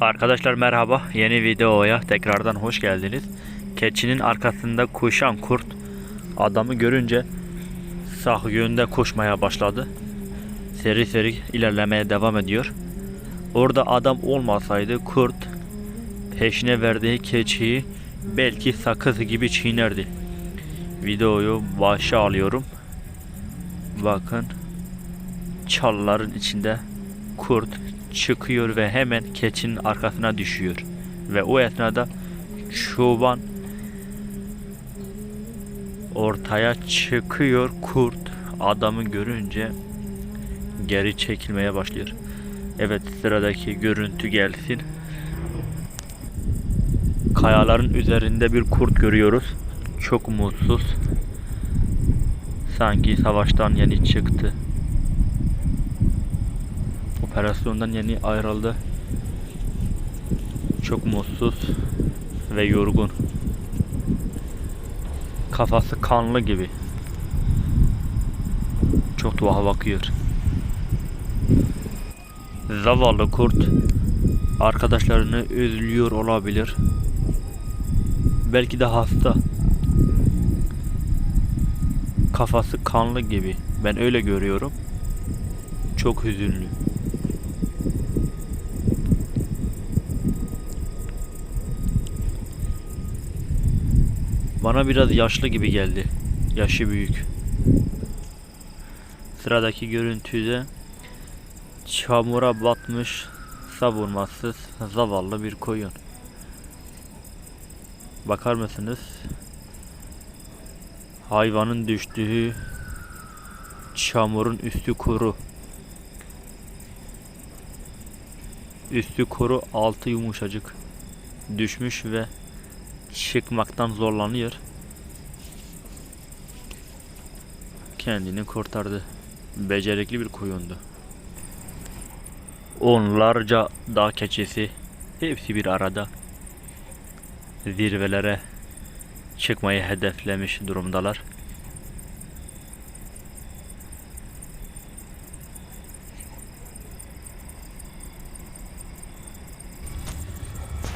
Arkadaşlar merhaba. Yeni videoya tekrardan hoş geldiniz. Keçinin arkasında koşan kurt adamı görünce sağ yönde koşmaya başladı. Seri seri ilerlemeye devam ediyor. Orada adam olmasaydı kurt peşine verdiği keçiyi belki sakız gibi çiğnerdi. Videoyu başa alıyorum. Bakın çalıların içinde kurt çıkıyor ve hemen keçinin arkasına düşüyor. Ve o esnada çoban ortaya çıkıyor kurt adamı görünce geri çekilmeye başlıyor. Evet sıradaki görüntü gelsin. Kayaların üzerinde bir kurt görüyoruz. Çok mutsuz. Sanki savaştan yeni çıktı. Operasyondan yeni ayrıldı. Çok mutsuz ve yorgun. Kafası kanlı gibi. Çok tuhaf bakıyor. Zavallı kurt arkadaşlarını özlüyor olabilir. Belki de hasta. Kafası kanlı gibi. Ben öyle görüyorum. Çok hüzünlü. Bana biraz yaşlı gibi geldi. Yaşı büyük. Sıradaki görüntüde çamura batmış savunmasız zavallı bir koyun. Bakar mısınız? Hayvanın düştüğü çamurun üstü kuru. Üstü kuru, altı yumuşacık. Düşmüş ve çıkmaktan zorlanıyor. Kendini kurtardı. Becerikli bir koyundu. Onlarca dağ keçisi hepsi bir arada zirvelere çıkmayı hedeflemiş durumdalar.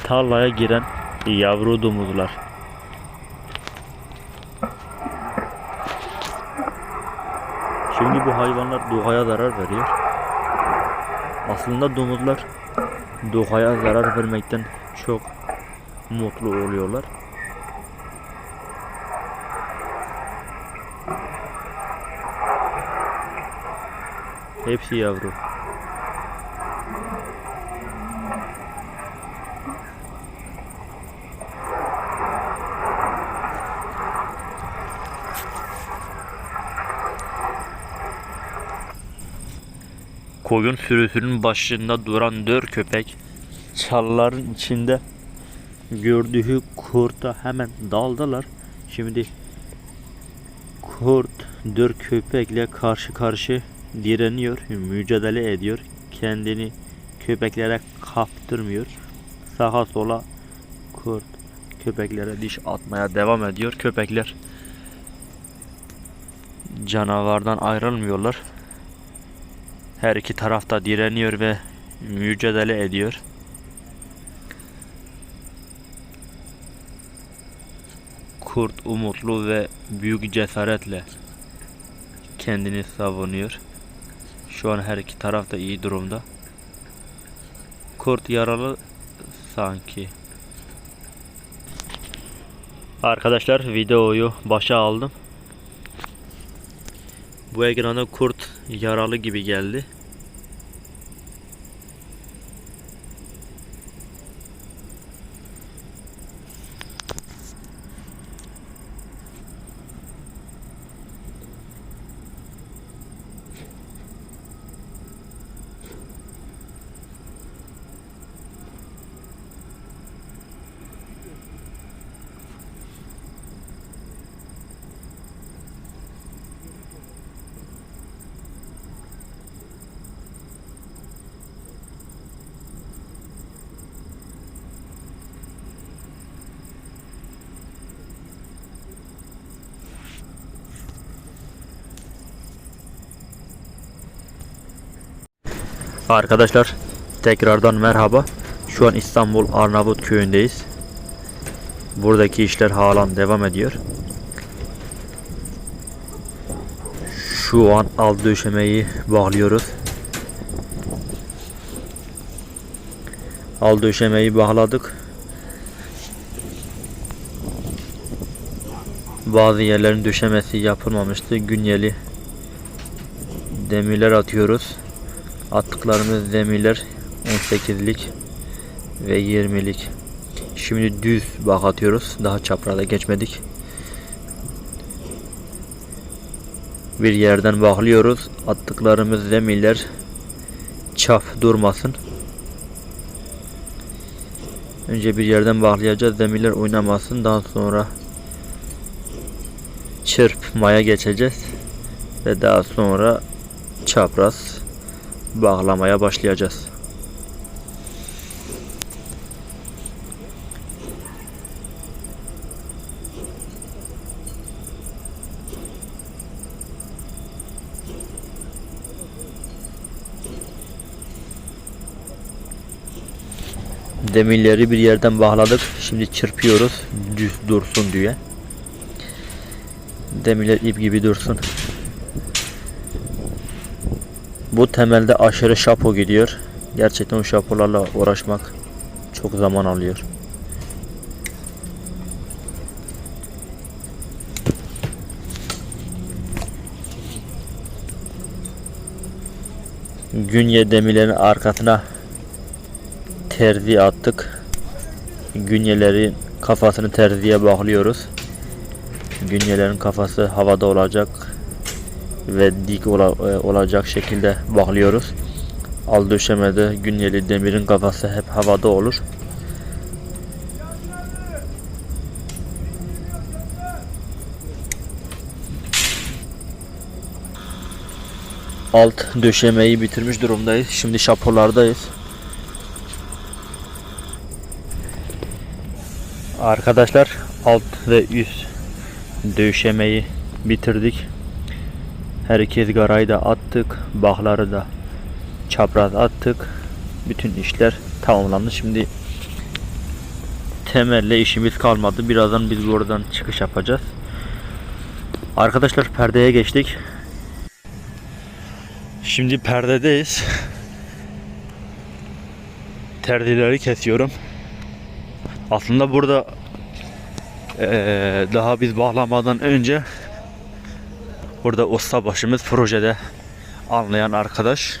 Tarlaya giren yavru domuzlar. Şimdi bu hayvanlar doğaya zarar veriyor. Aslında domuzlar doğaya zarar vermekten çok mutlu oluyorlar. Hepsi yavru. Koyun sürüsünün başında duran dör köpek çalıların içinde gördüğü kurta hemen daldılar. Şimdi kurt dör köpekle karşı karşı direniyor, mücadele ediyor. Kendini köpeklere kaptırmıyor. Sağa sola kurt köpeklere diş atmaya devam ediyor. Köpekler canavardan ayrılmıyorlar. Her iki tarafta direniyor ve mücadele ediyor. Kurt umutlu ve büyük cesaretle kendini savunuyor. Şu an her iki taraf da iyi durumda. Kurt yaralı sanki. Arkadaşlar videoyu başa aldım. Bu ekrana kurt yaralı gibi geldi. Arkadaşlar tekrardan merhaba. Şu an İstanbul Arnavut köyündeyiz. Buradaki işler halen devam ediyor. Şu an alt döşemeyi bağlıyoruz. Alt döşemeyi bağladık. Bazı yerlerin döşemesi yapılmamıştı. Günyeli demirler atıyoruz. Attıklarımız demirler 18'lik ve 20'lik. Şimdi düz bak atıyoruz. Daha çapraza geçmedik. Bir yerden bağlıyoruz. Attıklarımız demirler çap durmasın. Önce bir yerden bağlayacağız. Demirler oynamasın. Daha sonra çırpmaya geçeceğiz. Ve daha sonra çapraz bağlamaya başlayacağız. Demirleri bir yerden bağladık. Şimdi çırpıyoruz düz dursun diye. Demirler ip gibi dursun. Bu temelde aşırı şapo gidiyor. Gerçekten o şapolarla uğraşmak çok zaman alıyor. Günye demirlerin arkasına terzi attık. Günyelerin kafasını terziye bağlıyoruz. Günyelerin kafası havada olacak ve dik ola- e, olacak şekilde bağlıyoruz. Al döşemede günyeli demirin kafası hep havada olur. Alt döşemeyi bitirmiş durumdayız. Şimdi şapolardayız. Arkadaşlar alt ve üst döşemeyi bitirdik. Herkes garayı da attık. Bağları da çapraz attık. Bütün işler tamamlandı. Şimdi temelle işimiz kalmadı. Birazdan biz buradan çıkış yapacağız. Arkadaşlar perdeye geçtik. Şimdi perdedeyiz. Terzileri kesiyorum. Aslında burada eee, daha biz bağlamadan önce burada usta başımız projede anlayan arkadaş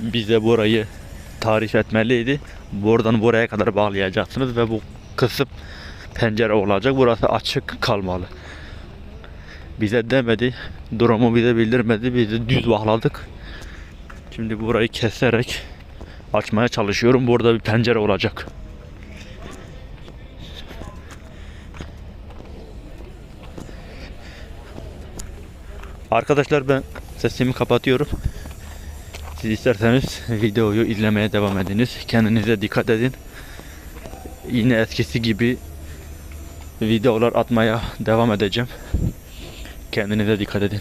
bize burayı tarif etmeliydi. Buradan buraya kadar bağlayacaksınız ve bu kısım pencere olacak. Burası açık kalmalı. Bize demedi. Durumu bize bildirmedi. Biz düz bağladık. Şimdi burayı keserek açmaya çalışıyorum. Burada bir pencere olacak. Arkadaşlar ben sesimi kapatıyorum. Siz isterseniz videoyu izlemeye devam ediniz. Kendinize dikkat edin. Yine eskisi gibi videolar atmaya devam edeceğim. Kendinize dikkat edin.